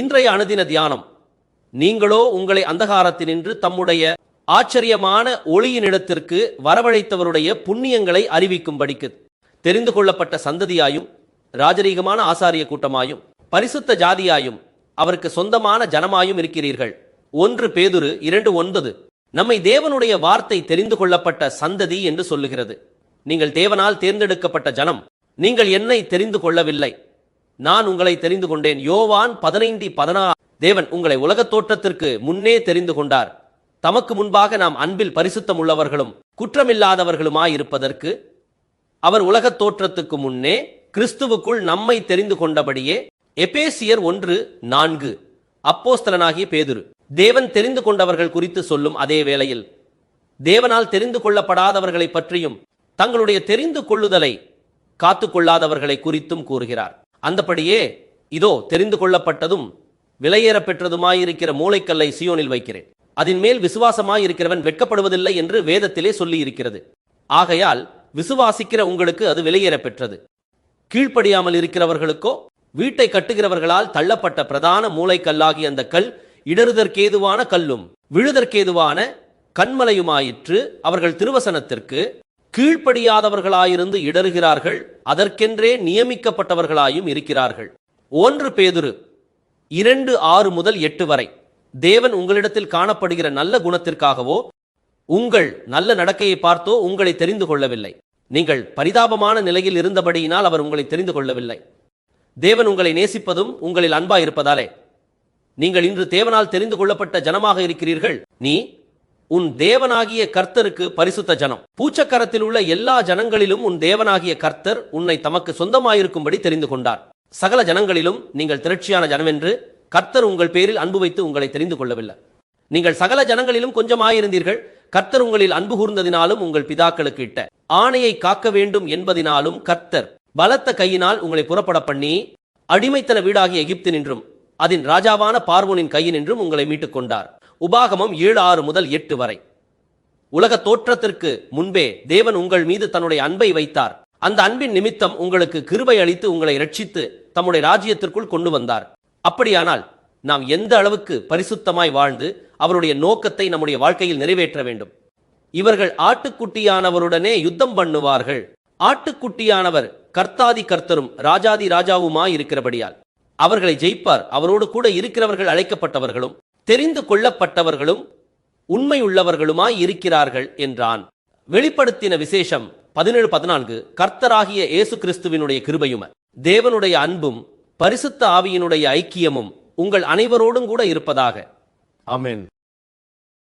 இன்றைய அனுதின தியானம். நீங்களோ உங்களை அந்தகாரத்தினின்று தம்முடைய ஆச்சரியமான ஒளியினிடத்திற்கு வரவழைத்தவருடைய புண்ணியங்களை அறிவிக்கும்படிக்கு தெரிந்து கொள்ளப்பட்ட சந்ததியாயும் ராஜரீகமான ஆசாரிய கூட்டமாயும் பரிசுத்த ஜாதியாயும் அவருக்கு சொந்தமான ஜனமாயும் இருக்கிறீர்கள். ஒன்று பேதுரு இரண்டு ஒன்பது. நம்மை தேவனுடைய வார்த்தை தெரிந்து கொள்ளப்பட்ட சந்ததி என்று சொல்லுகிறது. நீங்கள் தேவனால் தேர்ந்தெடுக்கப்பட்ட ஜனம். நீங்கள் என்னை தெரிந்து கொள்ளவில்லை. நான் உங்களை தெரிந்து கொண்டேன். யோவான் பதினைந்து பதினா தேவன் உங்களை உலகத் தோற்றத்திற்கு முன்னே தெரிந்து கொண்டார். தமக்கு முன்பாக நாம் அன்பில் பரிசுத்தம் உள்ளவர்களும் குற்றமில்லாதவர்களுமாயிருப்பதற்கு அவர் உலகத் தோற்றத்துக்கு முன்னே கிறிஸ்துவுக்குள் நம்மை தெரிந்து கொண்டபடியே எபேசியர் ஒன்று நான்கு. அப்போஸ்தலனாகிய பேதுரு தேவன் தெரிந்து கொண்டவர்கள் குறித்து சொல்லும் அதே வேளையில் தேவனால் தெரிந்து கொள்ளப்படாதவர்களை பற்றியும் தங்களுடைய தெரிந்து கொள்ளுதலை காத்து கொள்ளாதவர்களை குறித்தும் கூறுகிறார். அந்தபடியே இதோ தெரிந்து கொள்ளப்பட்டதும் விலையேற பெற்றதுமாயிருக்கிற மூளைக்கல்லை சியோனில் வைக்கிறேன். அதன் மேல் விசுவாசமாயிருக்கிறவன் வெட்கப்படுவதில்லை என்று வேதத்திலே சொல்லி இருக்கிறது ஆகையால் விசுவாசிக்கிற உங்களுக்கு அது விலையேற பெற்றது. கீழ்ப்படியாமல் இருக்கிறவர்களுக்கோ வீட்டை கட்டுகிறவர்களால் தள்ளப்பட்ட பிரதான மூளைக்கல்லாகிய அந்த கல் இடறுதற்கேதுவான கல்லும் விழுதற்கேதுவான கண்மலையுமாயிற்று அவர்கள் திருவசனத்திற்கு கீழ்ப்படியாதவர்களாயிருந்து இடறுகிறார்கள் அதற்கென்றே நியமிக்கப்பட்டவர்களாயும் இருக்கிறார்கள். ஒன்று பேதுரு இரண்டு ஆறு முதல் எட்டு வரை. தேவன் உங்களிடத்தில் காணப்படுகிற நல்ல குணத்திற்காகவோ உங்கள் நல்ல நடக்கையை பார்த்தோ உங்களை தெரிந்து கொள்ளவில்லை. நீங்கள் பரிதாபமான நிலையில் இருந்தபடியினால் அவர் உங்களை தெரிந்து கொள்ளவில்லை. தேவன் உங்களை நேசிப்பதும் உங்களில் அன்பாயிருப்பதாலே. நீங்கள் இன்று தேவனால் தெரிந்து கொள்ளப்பட்ட ஜனமாக இருக்கிறீர்கள். நீ உன் தேவனாகிய கர்த்தருக்கு பரிசுத்த ஜனம். பூச்சக்கரத்தில் உள்ள எல்லா ஜனங்களிலும் உன் தேவனாகிய கர்த்தர் உன்னை தமக்கு சொந்தமாயிருக்கும்படி தெரிந்து கொண்டார். சகல ஜனங்களிலும் நீங்கள் திரட்சியான ஜனமென்று கர்த்தர் உங்கள் பேரில் அன்பு வைத்து உங்களை தெரிந்து கொள்ளவில்லை. நீங்கள் சகல ஜனங்களிலும் கொஞ்சமாயிருந்தீர்கள் கர்த்தர் உங்களில் அன்பு கூர்ந்ததினாலும் உங்கள் பிதாக்களுக்கு இட்ட ஆணையை காக்க வேண்டும் என்பதினாலும் கர்த்தர் பலத்த கையினால் உங்களை புறப்பட பண்ணி அடிமைத்தன வீடாகிய எகிப்து நின்றும் அதன் ராஜாவான பார்வோனின் கையினின்றும் உங்களை மீட்டுக் கொண்டார். உபாகமம் ஏழு ஆறு முதல் எட்டு வரை. உலக தோற்றத்திற்கு முன்பே தேவன் உங்கள் மீது தன்னுடைய அன்பை வைத்தார். அந்த அன்பின் நிமித்தம் உங்களுக்கு கிருபை அளித்து உங்களை ரட்சித்து தம்முடைய ராஜ்யத்திற்குள் கொண்டு வந்தார். அப்படியானால் நாம் எந்த அளவுக்கு பரிசுத்தமாய் வாழ்ந்து அவருடைய நோக்கத்தை நம்முடைய வாழ்க்கையில் நிறைவேற்ற வேண்டும்? இவர்கள் ஆட்டுக்குட்டியானவருடனே யுத்தம் பண்ணுவார்கள். ஆட்டுக்குட்டியானவர் கர்த்தாதி கர்த்தரும் ராஜாதி ராஜாவுமாய் இருக்கிறபடியால். அவர்களை ஜெயிப்பார். அவரோடு கூட இருக்கிறவர்கள் அழைக்கப்பட்டவர்களும். தெரிந்து கொள்ளப்பட்டவர்களும் உண்மையுள்ளவர்களுமாய் இருக்கிறார்கள் என்றான். வெளிப்படுத்தின விசேஷம் பதினேழு பதினான்கு கர்த்தராகிய இயேசு கிறிஸ்துவினுடைய கிருபையும தேவனுடைய அன்பும் பரிசுத்த ஆவியினுடைய ஐக்கியமும் உங்கள் அனைவரோடும் கூட இருப்பதாக. அமேன்